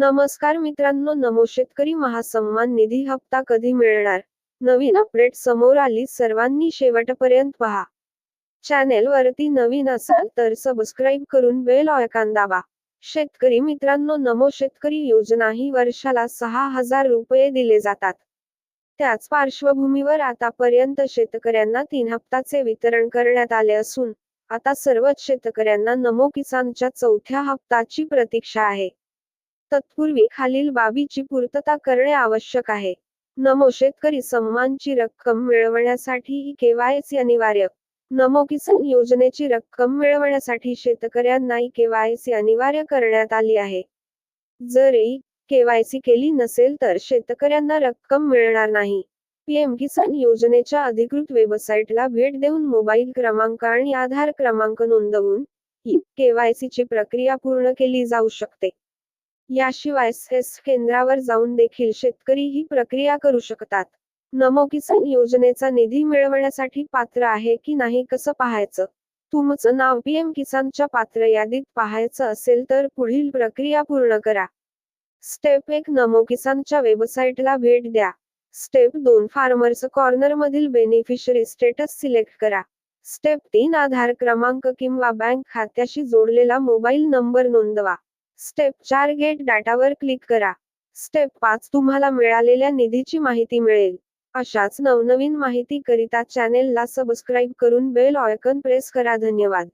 नमस्कार मित्रांनो नमो शेतकरी महासन्मान निधी हप्ता कधी मिळणार? नवीन अपडेट समोर आली सर्वांनी शेवटपर्यंत पहा. चॅनेल वरती नवीन असाल तर सबस्क्राईब करून बेल ऑयकान दाबा. शेतकरी मित्रांनो नमो शेतकरी योजना ही वर्षाला सहा हजार रुपये दिले जातात. त्याच पार्श्वभूमीवर आतापर्यंत शेतकऱ्यांना तीन हप्ताचे वितरण करण्यात आले असून आता सर्वच शेतकऱ्यांना नमो किसानच्या चौथ्या हप्ताची प्रतीक्षा आहे. तत्पूर्वी खालील बाबीची पूर्तता करणे आवश्यक आहे. नमो शेतकरी सन्मानची रक्कम मिळवण्यासाठी केवायसी अनिवार्य. नमो किसान योजनेची रक्कम मिळवण्यासाठी शेतकऱ्यांना केवायसी अनिवार्य करण्यात आली आहे. जरी केवायसी केली नसेल तर शेतकऱ्यांना रक्कम मिळणार नाही. पीएम किसान योजनेच्या अधिकृत वेबसाईटला भेट देऊन मोबाईल क्रमांक आणि आधार क्रमांक नोंदवून ही केवायसीची प्रक्रिया पूर्ण केली जाऊ शकते. याशिवाय सेस केंद्रावर जाऊन देखील शेतकरी ही प्रक्रिया करू शकतात. नमो किसान योजनेचा निधी मिळवण्यासाठी पात्र आहे की नाही कसं पाहायचं? तुमचं नाव पीएम किसानच्या पात्र यादीत पाहायचं असेल तर पुढील प्रक्रिया पूर्ण करा. स्टेप एक नमो किसानच्या वेबसाईटला भेट द्या. स्टेप दोन फार्मर्स कॉर्नर मधील बेनिफिशरी स्टेटस सिलेक्ट करा. स्टेप तीन आधार क्रमांक किंवा बँक खात्याशी जोडलेला मोबाईल नंबर नोंदवा. स्टेप चार गेट डाटावर क्लिक करा. स्टेप पाच तुम्हाला मिळालेल्या निधीची माहिती मिळेल. अशाच नवनवीन माहिती करिता चॅनेलला सबस्क्राईब करून बेल ऑयकन प्रेस करा. धन्यवाद.